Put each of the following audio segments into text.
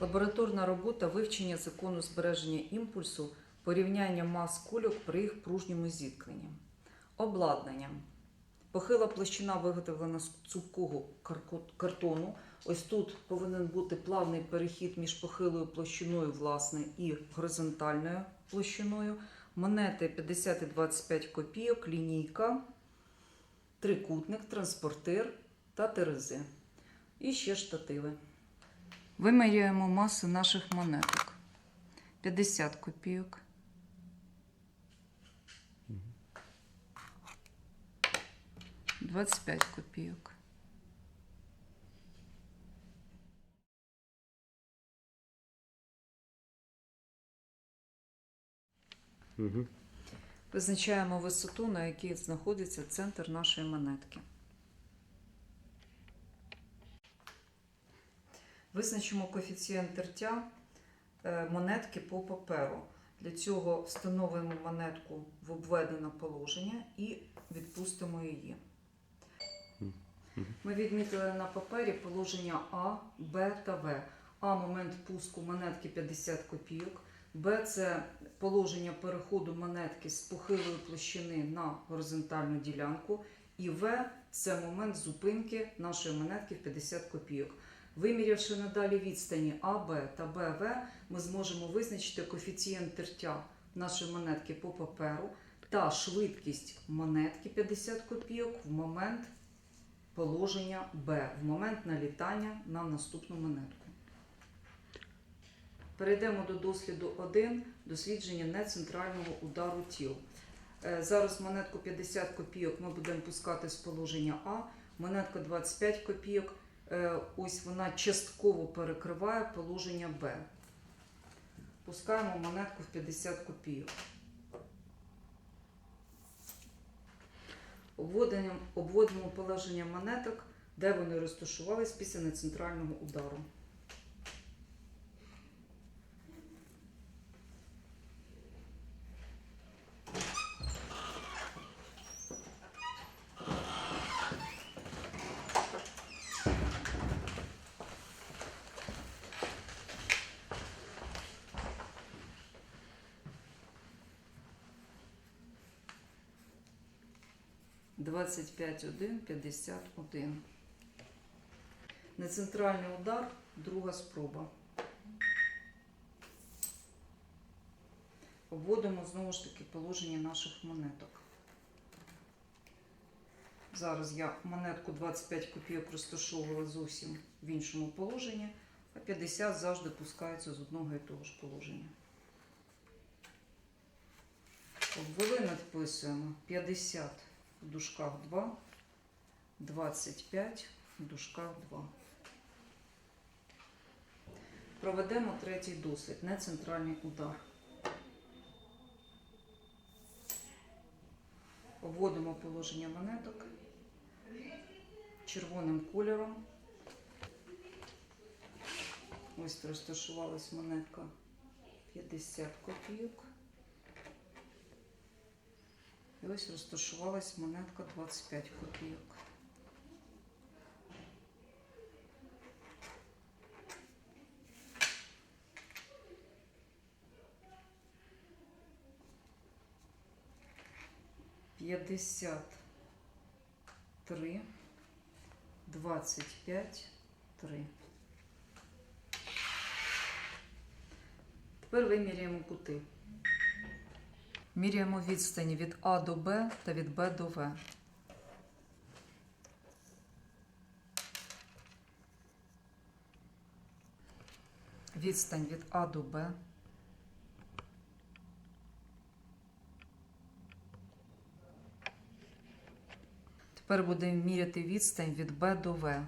Лабораторна робота вивчення закону збереження імпульсу, порівняння мас кульок при їх пружньому зіткненні. Обладнання. Похила площина виготовлена з цупкого картону. Ось тут повинен бути плавний перехід між похилою площиною власне і горизонтальною площиною. Монети 50 і 25 копійок, лінійка, трикутник, транспортир та терези. І ще штативи. Виміряємо маси наших монеток. 50 копійок. Двадцять п'ять копійок. Угу. Визначаємо висоту, на якій знаходиться центр нашої монетки. Визначимо коефіцієнт тертя е, монетки по паперу. Для цього встановимо монетку в обведене положення і відпустимо її. Ми відмітили на папері положення А, Б та В. А момент пуску монетки 50 копійок. Б це положення переходу монетки з похилої площини на горизонтальну ділянку. І В це момент зупинки нашої монетки в 50 копійок. Вимірявши надалі відстані АБ та БВ, ми зможемо визначити коефіцієнт тертя нашої монетки по паперу та швидкість монетки 50 копійок в момент положення Б, в момент налітання на наступну монетку. Перейдемо до досліду 1 дослідження нецентрального удару тіл. Е, Зараз монетку 50 копійок ми будемо пускати з положення А, монетка 25 копійок. Е, Ось вона частково перекриває положення Б. Пускаємо монетку в 50 копійок. Обводимо, положення монеток, де вони розташувались після нецентрального удару. Двадцять п'ять один, п'ятдесят один. Нецентральний удар, друга спроба. Обводимо знову ж таки положення наших монеток. Зараз я монетку 25 копійок розташовувала зовсім в іншому положенні, а 50 завжди пускається з одного і того ж положення. Обвели, надписуємо 50 в дужках 2, 25 в дужках 2. Проведемо третій дослід, нецентральний удар. Обводимо положення монеток червоним кольором. Ось розташувалась монетка 50 копійок. Ось розташувалась монетка 25 копійок. П'ятдесят три, двадцять п'ять, три. Тепер виміряємо кути. Міряємо відстані від А до Б та від Б до В. Відстань від А до Б. Тепер будемо міряти відстань від Б до В.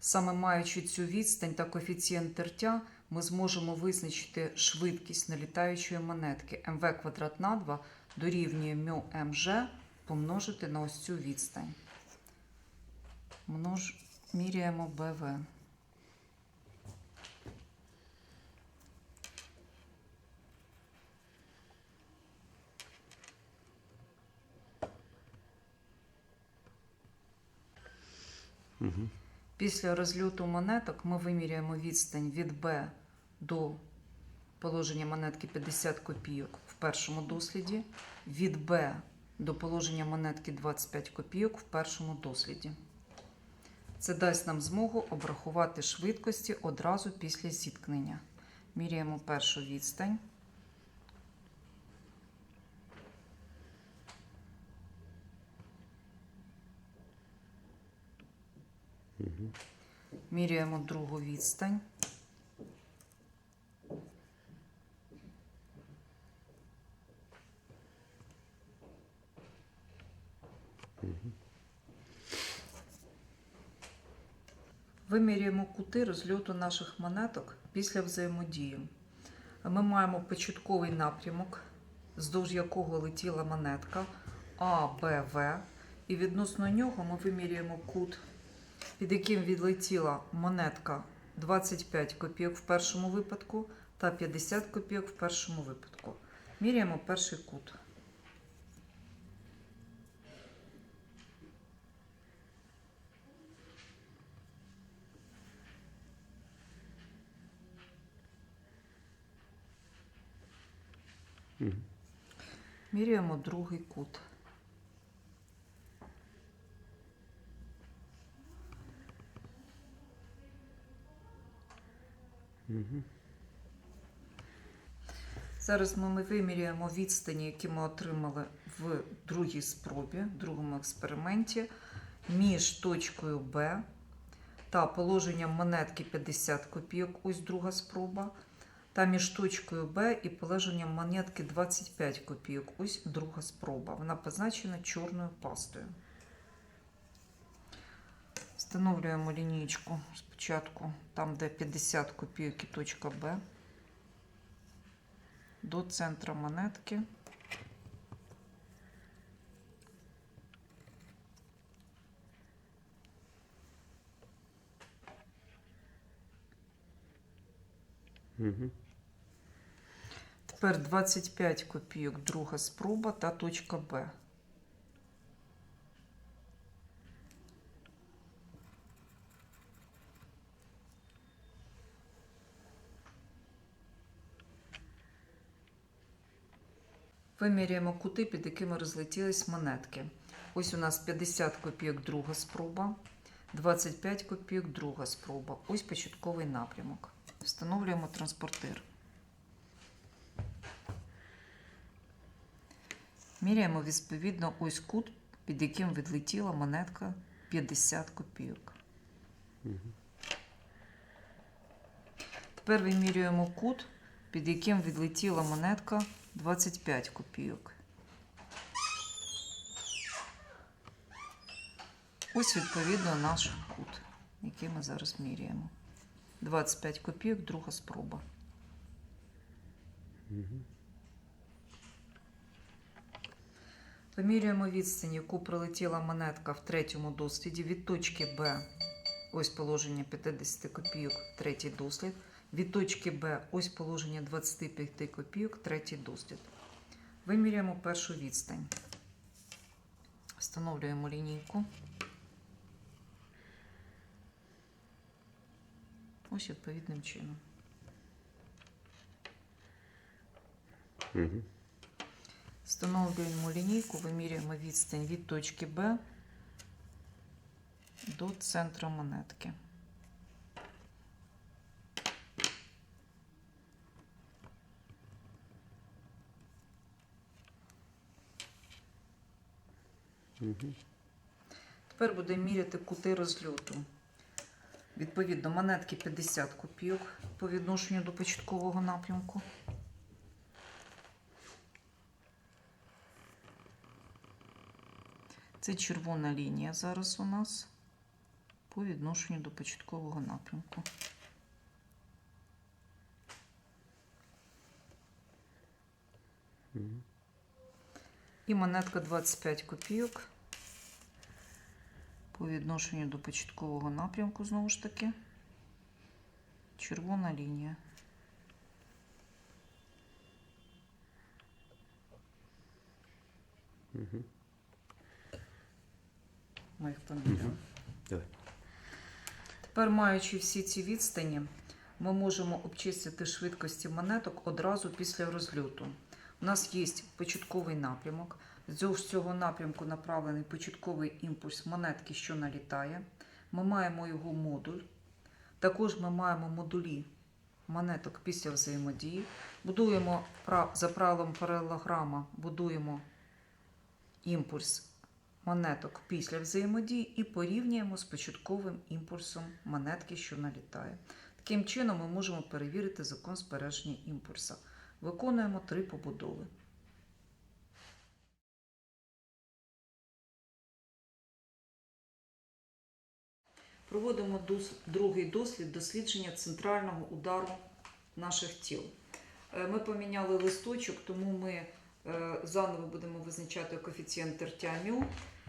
Саме маючи цю відстань та коефіцієнт тертя, ми зможемо визначити швидкість налітаючої монетки МВ квадрат на 2 дорівнює мю МЖ помножити на ось цю відстань. Множ... Міряємо БВ. Угу. Після розльоту монеток ми виміряємо відстань від Б до положення монетки 50 копійок в першому досліді, від Б до положення монетки 25 копійок в першому досліді. Це дасть нам змогу обрахувати швидкості одразу після зіткнення. Міряємо першу відстань. Міряємо другу відстань. Вимірюємо кути розльоту наших монеток після взаємодії. Ми маємо початковий напрямок, вздовж якого летіла монетка А, Б, В. І відносно нього ми вимірюємо кут, під яким відлетіла монетка 25 копійок в першому випадку та 50 копійок в першому випадку. Міряємо перший кут. Міряємо другий кут. Зараз ми виміряємо відстані, які ми отримали в другій спробі, в другому експерименті, між точкою Б та положенням монетки 50 копійок, ось друга спроба, та між точкою Б і положенням монетки 25 копійок, ось друга спроба. Вона позначена чорною пастою. Встановлюємо лінійку спочатку там, де 50 копійок і точка Б до центра монетки. Тепер 25 копійок, друга спроба та точка Б. Виміряємо кути, під якими розлетілись монетки. Ось у нас 50 копійок, друга спроба, 25 копійок, друга спроба. Ось початковий напрямок. Встановлюємо транспортир. Міряємо відповідно ось кут, під яким відлетіла монетка 50 копійок. Тепер вимірюємо кут, під яким відлетіла монетка 25 копійок. Ось відповідно наш кут, який ми зараз міряємо. 25 копійок, друга спроба. Вимірюємо відстань, яку пролетіла монетка в третьому досліді від точки Б, ось положення 50 копійок, третій дослід. Від точки Б, ось положення 25 копійок, третій дослід. Вимірюємо першу відстань. Встановлюємо лінійку. Ось відповідним чином. Угу. Встановлюємо лінійку, вимірюємо відстань від точки Б до центра монетки. Угу. Тепер будемо міряти кути розльоту. Відповідно, монетки 50 копійок по відношенню до початкового напрямку. Це червона лінія зараз у нас по відношенню до початкового напрямку. І монетка 25 копійок по відношенню до початкового напрямку, знову ж таки. Червона лінія. Угу. Ми їх поміряли. Давай. Тепер, маючи всі ці відстані, ми можемо обчистити швидкості монеток одразу після розльоту. У нас є початковий напрямок. З цього напрямку направлений початковий імпульс монетки, що налітає. Ми маємо його модуль. Також ми маємо модулі монеток після взаємодії. Будуємо за правилом паралелограма, будуємо імпульс монеток після взаємодії і порівнюємо з початковим імпульсом монетки, що налітає. Таким чином ми можемо перевірити закон збереження імпульсу. Виконуємо три побудови. Проводимо другий дослід дослідження центрального удару наших тіл. Е, Ми поміняли листочок, тому ми е, заново будемо визначати коефіцієнт тертя.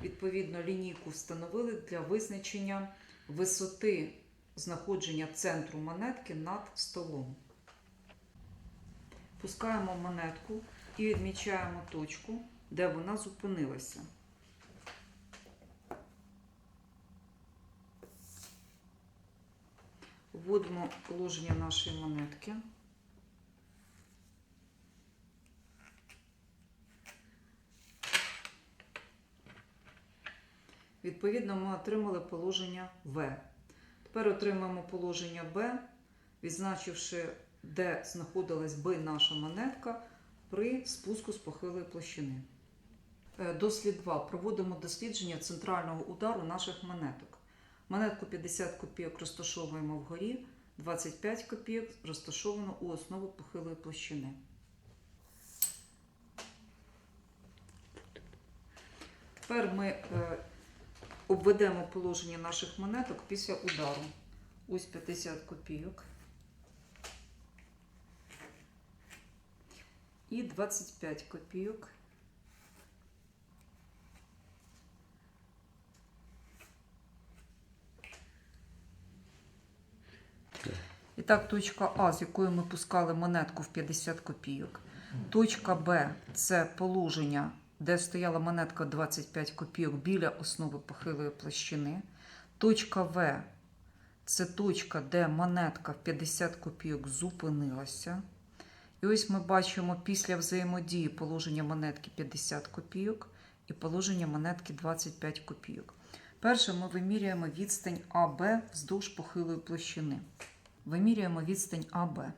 Відповідно, лінійку встановили для визначення висоти знаходження центру монетки над столом. Пускаємо монетку і відмічаємо точку, де вона зупинилася. Вводимо положення нашої монетки. Відповідно, ми отримали положення В. Тепер отримаємо положення Б, відзначивши, де знаходилась би наша монетка при спуску з похилої площини. Е, Дослід 2. Проводимо дослідження центрального удару наших монеток. Монетку 50 копійок розташовуємо вгорі, 25 копійок розташовано у основу похилої площини. Тепер ми е, обведемо положення наших монеток після удару. Ось 50 копійок. І 25 копійок. І так, точка А, з якої ми пускали монетку в 50 копійок. Точка Б це положення, де стояла монетка 25 копійок біля основи похилої площини. Точка В це точка, де монетка в 50 копійок зупинилася. І ось ми бачимо після взаємодії положення монетки 50 копійок і положення монетки 25 копійок. Перше ми вимірюємо відстань АБ вздовж похилої площини. Вимірюємо відстань АБ.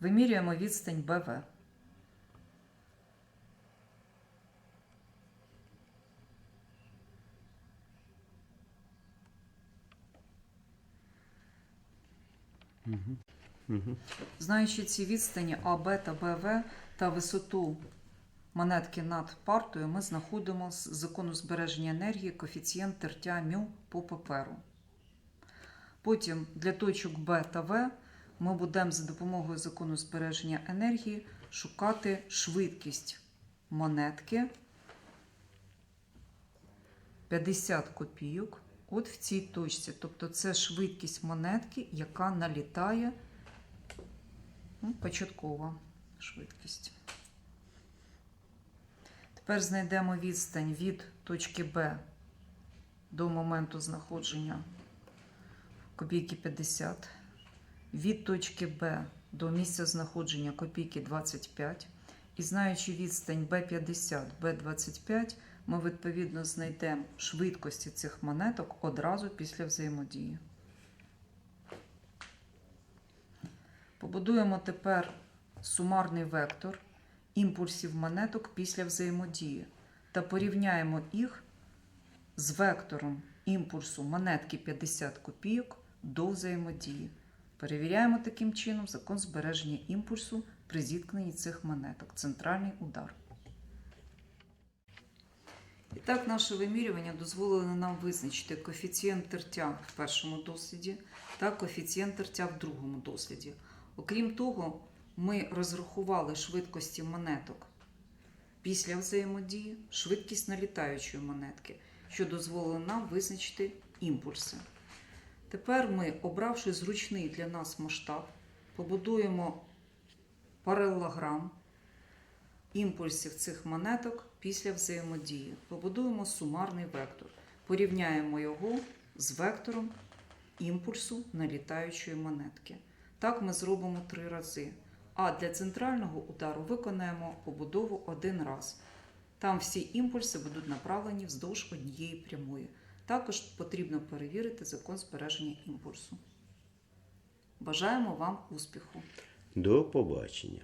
Вимірюємо відстань БВ. Знаючи ці відстані АБ та БВ та висоту монетки над партою, ми знаходимо з закону збереження енергії коефіцієнт тертя мю по паперу. Потім для точок Б та В ми будемо за допомогою закону збереження енергії шукати швидкість монетки 50 копійок. От в цій точці. Тобто це швидкість монетки, яка налітає ну, початкова швидкість. Тепер знайдемо відстань від точки Б до моменту знаходження копійки 50, від точки Б до місця знаходження копійки 25. І знаючи відстань B50, B25, ми відповідно знайдемо швидкості цих монеток одразу після взаємодії. Побудуємо тепер сумарний вектор імпульсів монеток після взаємодії та порівняємо їх з вектором імпульсу монетки 50 копійок до взаємодії. Перевіряємо таким чином закон збереження імпульсу при зіткненні цих монеток. Центральний удар. І так, наше вимірювання дозволило нам визначити коефіцієнт тертя в першому досліді та коефіцієнт тертя в другому досліді. Окрім того, ми розрахували швидкості монеток після взаємодії, швидкість налітаючої монетки, що дозволило нам визначити імпульси. Тепер ми, обравши зручний для нас масштаб, побудуємо паралелограм, імпульсів цих монеток після взаємодії. Побудуємо сумарний вектор. Порівняємо його з вектором імпульсу налітаючої монетки. Так ми зробимо три рази. А для центрального удару виконаємо побудову один раз. Там всі імпульси будуть направлені вздовж однієї прямої. Також потрібно перевірити закон збереження імпульсу. Бажаємо вам успіху! До побачення.